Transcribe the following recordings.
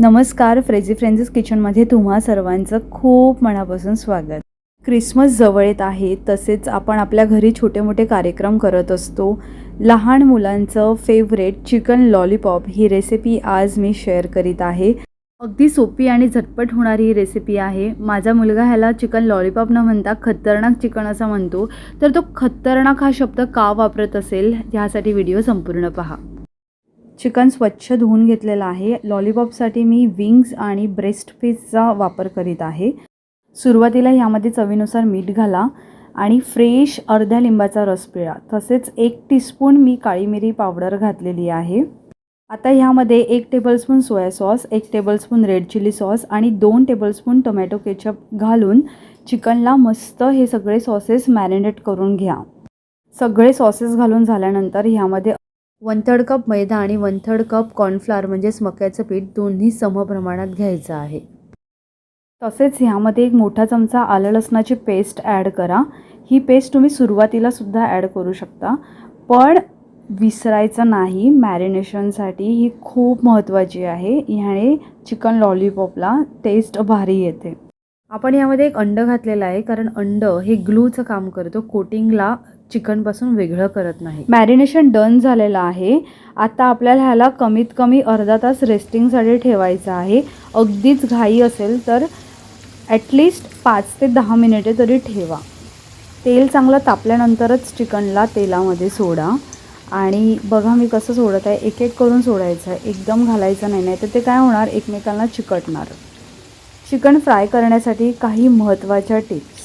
नमस्कार फ्रेझी फ्रेंड्स किचनमध्ये तुम्हा सर्वांचं खूप मनापासून स्वागत. क्रिसमस जवळ येत आहे तसेच आपण आपल्या घरी छोटे मोठे कार्यक्रम करत असतो. लहान मुलांचं फेवरेट चिकन लॉलीपॉप ही रेसिपी आज मी शेअर करीत आहे. अगदी सोपी आणि झटपट होणारी ही रेसिपी आहे. माझा मुलगा ह्याला चिकन लॉलीपॉप न म्हणता खतरनाक चिकन असं म्हणतो. तर तो खतरनाक हा शब्द का वापरत असेल ह्यासाठी व्हिडिओ संपूर्ण पहा. चिकन स्वच्छ धुवून घेतलेलं आहे. लॉलीपॉपसाठी मी विंग्स आणि ब्रेस्ट पीसचा वापर करीत आहे. सुरुवातीला ह्यामध्ये चवीनुसार मीठ घाला आणि फ्रेश अर्ध्या लिंबाचा रस पिळा. तसेच एक टीस्पून मी काळी मिरी पावडर घातलेली आहे. आता ह्यामध्ये एक टेबलस्पून सोया सॉस एक टेबलस्पून रेड चिली सॉस आणि दोन टेबलस्पून टोमॅटो केचप घालून चिकनला मस्त हे सगळे सॉसेस मॅरिनेट करून घ्या. सगळे सॉसेस घालून झाल्यानंतर ह्यामध्ये वन थर्ड कप मैदा आणि वन थर्ड कप कॉर्नफ्लॉवर म्हणजेच मक्याचं पीठ दोन्ही समप्रमाणात घ्यायचं आहे. तसेच ह्यामध्ये एक मोठा चमचा आलं लसणाची पेस्ट ॲड करा. ही पेस्ट तुम्ही सुरुवातीला सुद्धा ॲड करू शकता. पण विसरायचं नाही मॅरिनेशनसाठी ही खूप महत्त्वाची आहे. ह्याने चिकन लॉलीपॉपला टेस्ट भारी येते. आपण यामध्ये एक अंड घातलेलं आहे कारण अंड हे ग्लूचं काम करतो. कोटिंगला चिकनपासून वेगळं करत नाही. मॅरिनेशन डन झालेलं आहे. आता आपल्याला ह्याला कमीत कमी अर्धा तास रेस्टिंगसाठी ठेवायचं आहे. अगदीच घाई असेल तर ॲटलिस्ट पाच ते दहा मिनिटे तरी ठेवा. तेल चांगलं तापल्यानंतरच चिकनला तेलामध्ये सोडा. आणि बघा मी कसं सोडत आहे. एक एक करून सोडायचं आहे. एकदम घालायचं नाही. नाही तर ते काय होणार? एकमेकांना चिकटणार. चिकन फ्राय करण्यासाठी काही महत्त्वाच्या टिप्स.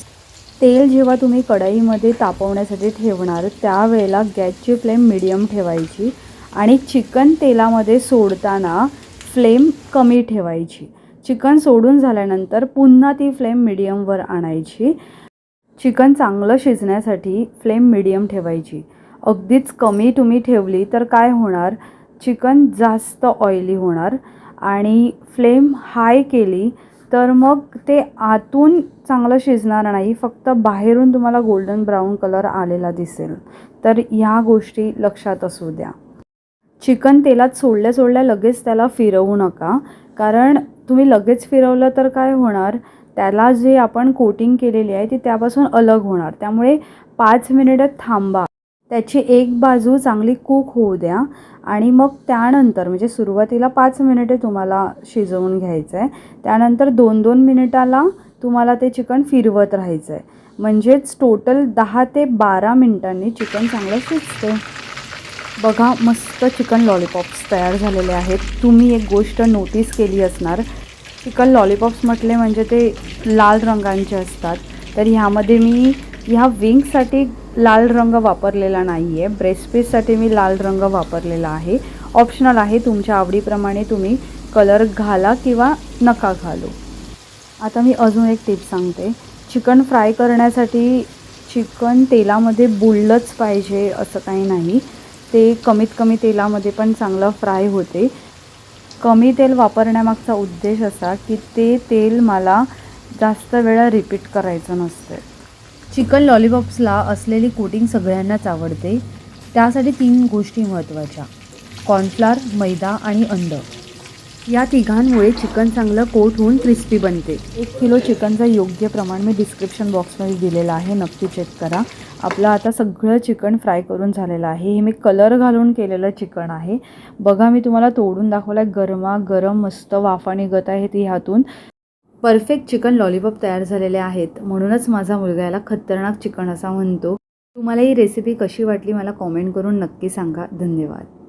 तेल जेव्हा तुम्ही कढईमध्ये तापवण्यासाठी ठेवणार त्यावेळेला गॅसची फ्लेम मिडियम ठेवायची आणि चिकन तेलामध्ये सोडताना फ्लेम कमी ठेवायची. चिकन सोडून झाल्यानंतर पुन्हा ती फ्लेम मिडियमवर आणायची. चिकन चांगलं शिजण्यासाठी फ्लेम मिडियम ठेवायची. अगदीच कमी तुम्ही ठेवली तर काय होणार? चिकन जास्त ऑइली होणार आणि फ्लेम हाय केली तर मग ते आतून चांगलं शिजणार नाही फक्त बाहेरून तुम्हाला गोल्डन ब्राऊन कलर आलेला दिसेल. तर ह्या गोष्टी लक्षात असू द्या. चिकन तेलात सोडल्या सोडल्या लगेच त्याला फिरवू नका कारण तुम्ही लगेच फिरवलं तर काय होणार? त्याला जे आपण कोटिंग केलेली आहे ती त्यापासून अलग होणार. त्यामुळे पाच मिनिटं थांबा. त्याची एक बाजू चांगली कुक होऊ द्या. आणि मग त्यानंतर म्हणजे सुरुवातीला पाच मिनिटे तुम्हाला शिजवून घ्यायचं आहे त्यानंतर दोन दोन मिनिटाला तुम्हाला ते चिकन फिरवत राहायचं आहे म्हणजेच टोटल दहा ते बारा मिनिटांनी चिकन चांगलं शिजते बघा मस्त चिकन लॉलीपॉप्स तयार झालेले आहेत. तुम्ही एक गोष्ट नोटीस केली असणार. चिकन लॉलीपॉप्स म्हटले म्हणजे ते लाल रंगांचे असतात. तर ह्यामध्ये मी ह्या विंगसाठी लाल रंग वापरलेला नाही आहे ब्रेसपीससाठी मी लाल रंग वापरलेला आहे. ऑप्शनल आहे तुमच्या आवडीप्रमाणे तुम्ही कलर घाला किंवा नका घालू. आता मी अजून एक टिप सांगते. चिकन फ्राय करण्यासाठी चिकन तेलामध्ये बुडलंच पाहिजे असं काही नाही. ते कमीत कमी तेलामध्ये पण चांगलं फ्राय होते. कमी तेल वापरण्यामागचा उद्देश असा की ते तेल मला जास्त वेळा रिपीट करायचं नसतं. चिकन लॉलीपॉप्सला असलेली कोटिंग सगळ्यांनाच आवडते. त्यासाठी तीन गोष्टी महत्त्वाच्या. कॉर्नफ्लार मैदा आणि अंड. या तिघांमुळे चिकन चांगलं कोट होऊन क्रिस्पी बनते. एक किलो चिकनचं योग्य प्रमाण मी डिस्क्रिप्शन बॉक्समध्ये दिलेलं आहे. नक्की चेक करा. आपलं आता सगळं चिकन फ्राय करून झालेलं आहे. हे मी कलर घालून केलेलं चिकन आहे. बघा मी तुम्हाला तोडून दाखवलं आहे गरमा गरम मस्त वाफा निघत ती ह्यातून. परफेक्ट चिकन लॉलीपॉप तयार झालेले आहेत. म्हणूनच माझा मुलगा याला खतरनाक चिकन असा म्हणतो. तुम्हाला ही रेसिपी कशी वाटली मला कॉमेंट करून नक्की सांगा. धन्यवाद.